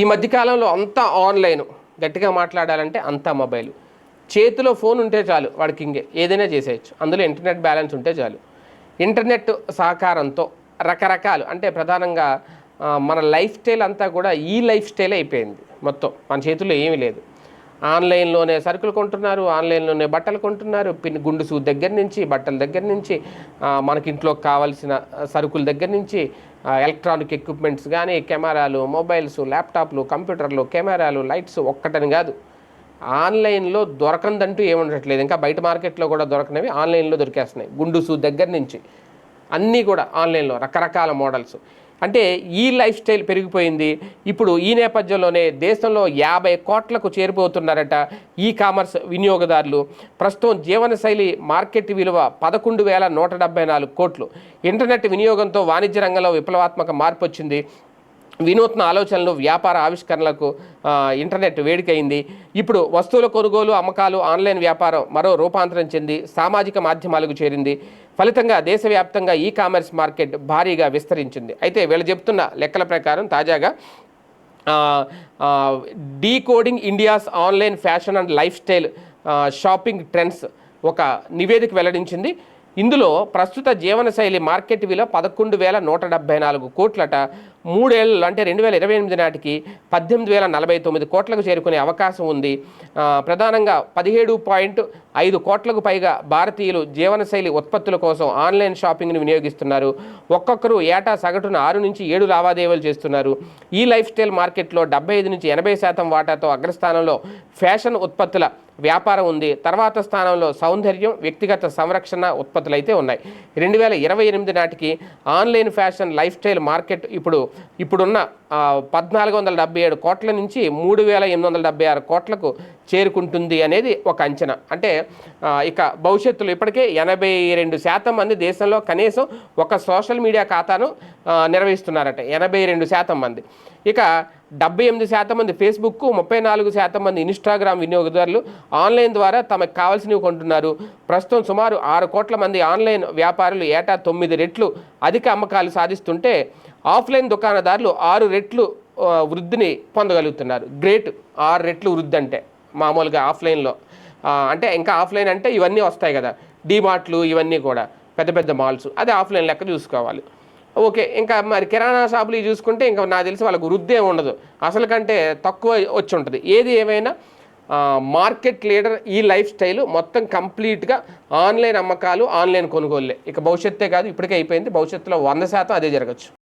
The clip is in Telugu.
ఈ మధ్యకాలంలో అంతా ఆన్లైన్. గట్టిగా మాట్లాడాలంటే అంతా మొబైల్. చేతిలో ఫోన్ ఉంటే చాలు వాడికి ఇంకే ఏదైనా చేసేయచ్చు. అందులో ఇంటర్నెట్ బ్యాలెన్స్ ఉంటే చాలు. ఇంటర్నెట్ సహకారంతో రకరకాలు అంటే ప్రధానంగా మన లైఫ్ స్టైల్ అంతా కూడా ఈ లైఫ్ స్టైలే అయిపోయింది. మొత్తం మన చేతుల్లో ఏమీ లేదు. ఆన్లైన్లోనే సరుకులు కొంటున్నారు ఆన్లైన్లోనే బట్టలు కొంటున్నారు. పిన్ గుండు సూ దగ్గర నుంచి బట్టల దగ్గర నుంచి మనకి ఇంట్లో కావాల్సిన సరుకుల దగ్గర నుంచి ఎలక్ట్రానిక్ ఎక్విప్మెంట్స్ కానీ కెమెరాలు మొబైల్స్ ల్యాప్టాప్లు కంప్యూటర్లు కెమెరాలు లైట్స్ ఒక్కటని కాదు. ఆన్లైన్లో దొరకందంటూ ఏముండట్లేదు. ఇంకా బయట మార్కెట్లో కూడా దొరకనివి ఆన్లైన్లో దొరికేస్తున్నాయి. గుండుసు దగ్గర నుంచి. అన్నీ కూడా ఆన్లైన్లో రకరకాల మోడల్స్. అంటే ఈ లైఫ్ స్టైల్ పెరిగిపోయింది. ఇప్పుడు ఈ నేపథ్యంలోనే దేశంలో యాభై కోట్లకు చేరిపోతున్నారట ఈ కామర్స్ వినియోగదారులు. ప్రస్తుతం జీవనశైలి మార్కెట్ విలువ పదకొండు వేల నూట డెబ్బై నాలుగు కోట్లు. ఇంటర్నెట్ వినియోగంతో వాణిజ్య రంగంలో విప్లవాత్మక మార్పు వచ్చింది వినూత్న ఆలోచనలు వ్యాపార ఆవిష్కరణలకు ఇంటర్నెట్ వేడికైంది. ఇప్పుడు వస్తువుల కొనుగోలు అమ్మకాలు ఆన్లైన్ వ్యాపారం మరో రూపాంతరం చెంది సామాజిక మాధ్యమాలకు చేరింది. ఫలితంగా దేశవ్యాప్తంగా ఈ కామర్స్ మార్కెట్ భారీగా విస్తరించింది. అయితే వీళ్ళు చెప్తున్న లెక్కల ప్రకారం తాజాగా decoding India's online fashion and lifestyle shopping trends ఒక నివేదిక వెల్లడించింది. ఇందులో ప్రస్తుత జీవనశైలి మార్కెట్ విలువ పదకొండు వేల నూట డెబ్బై నాలుగు కోట్లట. మూడేళ్ళు అంటే రెండు వేల ఇరవై ఎనిమిది నాటికి పద్దెనిమిది వేల నలభై తొమ్మిది కోట్లకు చేరుకునే అవకాశం ఉంది. ప్రధానంగా పదిహేడు పాయింట్ ఐదు కోట్లకు పైగా భారతీయులు జీవనశైలి ఉత్పత్తుల కోసం ఆన్లైన్ షాపింగ్ను వినియోగిస్తున్నారు. ఒక్కొక్కరు ఏటా సగటున ఆరు నుంచి ఏడు లావాదేవీలు చేస్తున్నారు. ఈ లైఫ్ స్టైల్ మార్కెట్లో డెబ్బై ఐదు నుంచి ఎనభై శాతం వాటాతో అగ్రస్థానంలో ఫ్యాషన్ ఉత్పత్తుల వ్యాపారం ఉంది. తర్వాత స్థానంలో సౌందర్యం వ్యక్తిగత సంరక్షణ ఉత్పత్తులు అయితే ఉన్నాయి. రెండు వేల ఇరవై ఎనిమిది నాటికి online fashion lifestyle market ఇప్పుడు ఇప్పుడున్న పద్నాలుగు వందల డెబ్బై ఏడు కోట్ల నుంచి మూడు వేల ఎనిమిది వందల డెబ్బై ఆరు కోట్లకు చేరుకుంటుంది అనేది ఒక అంచనా. అంటే ఇక భవిష్యత్తులో ఇప్పటికే ఎనభై రెండు శాతం మంది దేశంలో కనీసం ఒక సోషల్ మీడియా ఖాతాను నిర్వహిస్తున్నారట. ఎనభై రెండు శాతం మంది. ఇక డెబ్బై ఎనిమిది శాతం మంది ఫేస్బుక్ ముప్పై నాలుగు శాతం మంది ఇన్స్టాగ్రామ్ వినియోగదారులు ఆన్లైన్ ద్వారా తమకు కావాల్సినవి కొంటున్నారు. ప్రస్తుతం సుమారు ఆరు కోట్ల మంది ఆన్లైన్ వ్యాపారులు ఏటా తొమ్మిది రెట్లు అధిక అమ్మకాలు సాధిస్తుంటే ఆఫ్లైన్ దుకాణదారులు ఆరు రెట్లు వృద్ధిని పొందగలుగుతున్నారు. గ్రేట్ ఆరు రెట్లు వృద్ధి అంటే మామూలుగా ఆఫ్లైన్లో. అంటే ఇంకా ఆఫ్లైన్ అంటే ఇవన్నీ వస్తాయి కదా. డీమార్ట్లు ఇవన్నీ కూడా పెద్ద పెద్ద మాల్స్. అది ఆఫ్లైన్ లెక్క చూసుకోవాలి. ఓకే ఇంకా మరి కిరాణా షాపులు చూసుకుంటే ఇంకా నాకు తెలిసి వాళ్ళకు వృద్ధి ఉండదు. అసలు కంటే తక్కువ వచ్చి ఉంటుంది. ఏది ఏమైనా మార్కెట్ లీడర్ ఈ లైఫ్ స్టైల్ మొత్తం కంప్లీట్గా ఆన్లైన్ అమ్మకాలు ఆన్లైన్ కొనుగోళ్ళే. ఇక భవిష్యత్తే కాదు ఇప్పటికే అయిపోయింది. భవిష్యత్తులో వంద శాతం అదే జరగచ్చు.